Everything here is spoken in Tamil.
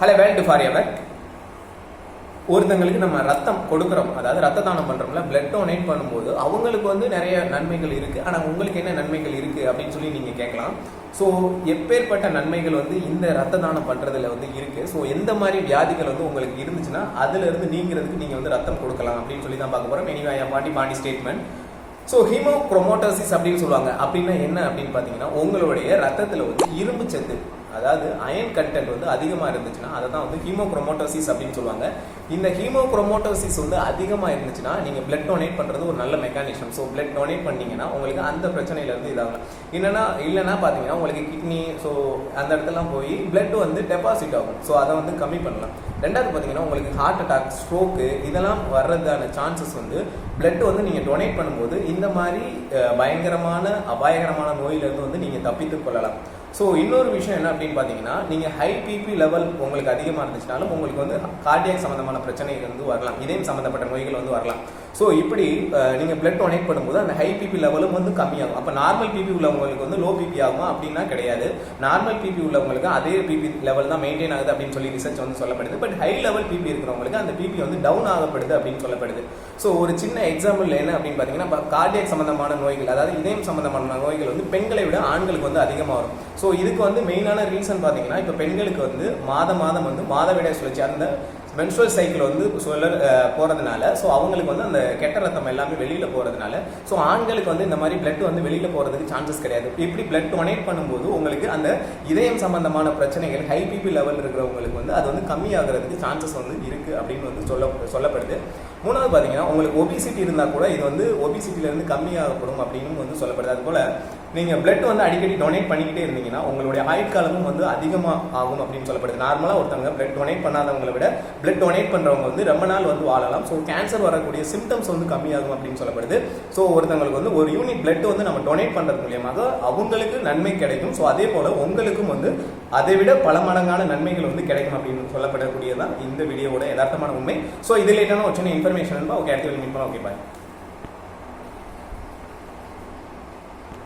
ஹலோ வேல்டு ஃபார் எவர் ஒருத்தங்களுக்கு நம்ம ரத்தம் கொடுக்குறோம். அதாவது ரத்த தானம் பண்ணுறோம்ல பிளட் டொனேட் பண்ணும்போது அவங்களுக்கு வந்து நிறைய நன்மைகள் இருக்குது ஆனால் உங்களுக்கு என்ன நன்மைகள் இருக்குது அப்படின்னு சொல்லி நீங்கள் கேட்கலாம். ஸோ எப்பேற்பட்ட நன்மைகள் வந்து இந்த ரத்த தானம் பண்ணுறதுல வந்து இருக்குது ஸோ எந்த மாதிரி வியாதிகள் வந்து உங்களுக்கு இருந்துச்சுன்னா அதுலேருந்து நீங்கிறதுக்கு நீங்கள் வந்து ரத்தம் கொடுக்கலாம் அப்படின்னு சொல்லி தான் பார்க்க போகிறோம் எனிவே பாட்டி பாண்டி ஸ்டேட்மெண்ட் ஸோ ஹீமோக்ரோமோட்டோசிஸ் அப்படின்னு சொல்லுவாங்க. அப்படின்னா என்ன அப்படின்னு பார்த்தீங்கன்னா உங்களுடைய ரத்தத்தில் வந்து இரும்பு சத்து அதாவது அயன் கண்டென்ட் வந்து அதிகமாக இருந்துச்சுன்னா அதை தான் வந்து ஹீமோக்ரோமோட்டோசிஸ் அப்படின்னு சொல்லுவாங்க. இந்த ஹீமோக்ரோமோட்டோசிஸ் வந்து அதிகமாக இருந்துச்சுன்னா நீங்கள் பிளட் டொனேட் பண்ணுறது ஒரு நல்ல மெக்கானிசம் ஸோ பிளட் டொனேட் பண்ணீங்கன்னா உங்களுக்கு அந்த பிரச்சனையிலேருந்து இதாகும். என்னென்னா இல்லைன்னா பார்த்தீங்கன்னா உங்களுக்கு கிட்னி ஸோ அந்த இடத்துலாம் போய் பிளட் வந்து டெபாசிட் ஆகும். ஸோ அதை வந்து கம்மி பண்ணலாம். ரெண்டாவது பார்த்தீங்கன்னா உங்களுக்கு ஹார்ட் அட்டாக் ஸ்ட்ரோக்கு இதெல்லாம் வர்றதான சான்சஸ் வந்து பிளட் வந்து நீங்கள் டொனேட் பண்ணும்போது இந்த மாதிரி பயங்கரமான அபாயகரமான நோயிலேருந்து வந்து நீங்கள் தப்பித்து கொள்ளலாம். ஸோ இன்னொரு விஷயம் என்ன அப்படின்னு பார்த்தீங்கன்னா நீங்கள் ஹை பிபி லெவல் உங்களுக்கு அதிகமாக இருந்துச்சுனாலும் உங்களுக்கு வந்து கார்டியாக் சம்மந்தமான பிரச்சனைகள் வந்து வரலாம். இதயம் சம்மந்தப்பட்ட நோய்கள் வந்து வரலாம். ஸோ இப்படி நீங்கள் பிளட் டொனேட் பண்ணும்போது அந்த ஹை பிபி லெவலும் வந்து கம்மியாகும். அப்போ நார்மல் பிபி உள்ளவங்களுக்கு வந்து லோ பிபி ஆகுமா அப்படின்னா கிடையாது. நார்மல் பிபி உள்ளவங்களுக்கு அதே பிபி லெவல் தான் மெயின்டைன் ஆகுது அப்படின்னு சொல்லி ரிசர்ச் வந்து சொல்லப்படுது. பட் ஹை லெவல் பிபி இருக்கிறவங்களுக்கு அந்த பிபி வந்து டவுன் ஆகப்படுது அப்படின்னு சொல்லப்படுது. ஸோ ஒரு சின்ன எக்ஸாம்பிள் என்ன அப்படின்னு பார்த்தீங்கன்னா கார்டியாக் சம்மந்தமான நோய்கள் அதாவது இதயம் சம்மந்தமான நோய்கள் வந்து பெண்களை விட ஆண்களுக்கு வந்து அதிகமாக வரும். ஸோ இதுக்கு வந்து மெயினான ரீசன் பார்த்தீங்கன்னா இப்போ பெண்களுக்கு வந்து மாதம் மாதம் வந்து மாதவிடாய் சுழற்சி அந்த மென்சுவல் சைக்கிள் வந்து சொல்ல போகிறதுனால ஸோ அவங்களுக்கு வந்து அந்த கெட்ட ரத்தம் எல்லாமே வெளியில் போகிறதுனால ஸோ ஆண்களுக்கு வந்து இந்த மாதிரி பிளட் வந்து வெளியில் போகிறதுக்கு சான்சஸ் கிடையாது. இப்படி பிளட் டொனேட் பண்ணும்போது உங்களுக்கு அந்த இதயம் சம்பந்தமான பிரச்சனைகள் ஹை பிபி லெவல் இருக்கிறவங்களுக்கு வந்து அது வந்து கம்மியாகிறதுக்கு சான்சஸ் வந்து இருக்குது அப்படின்னு வந்து சொல்ல சொல்லப்படுது. மூணாவது பார்த்தீங்கன்னா உங்களுக்கு ஒபிசிட்டி இருந்தால் கூட இது வந்து ஒபிசிட்டிலேருந்து கம்மியாகப்படும் அப்படின்னு வந்து சொல்லப்படுது. அது போல் நீங்கள் பிளட் வந்து அடிக்கடி டொனேட் பண்ணிக்கிட்டே இருந்தீங்கன்னா உங்களுடைய ஆயுட்காலமும் வந்து அதிகமாக ஆகும் அப்படின்னு சொல்லப்படுது. நார்மலாக ஒருத்தவங்க பிளட் டொனேட் பண்ணாதவங்களை விட பிளட் டொனேட் பண்ணுறவங்க வந்து ரொம்ப நாள் வந்து வாழலாம். ஸோ கேன்சர் வரக்கூடிய சிம்டம்ஸ் வந்து கம்மியாகும் அப்படின்னு சொல்லப்படுது. ஸோ ஒருத்தவங்களுக்கு வந்து ஒரு யூனிட் பிளட் வந்து நம்ம டொனேட் பண்ணுறது மூலியமாக அவங்களுக்கு நன்மை கிடைக்கும். ஸோ அதே போல் உங்களுக்கும் வந்து அதை விட பல மடங்கான நன்மைகள் வந்து கிடைக்கும் அப்படின்னு சொல்லப்படக்கூடியதான் இந்த வீடியோவோட யதார்த்தமான உண்மை. ஸோ இதில் என்னென்ன ஒரு சின்ன இன்ஃபர்மேஷன் ஓகே அடுத்த மீட் பண்ணலாம் ஓகே பாய்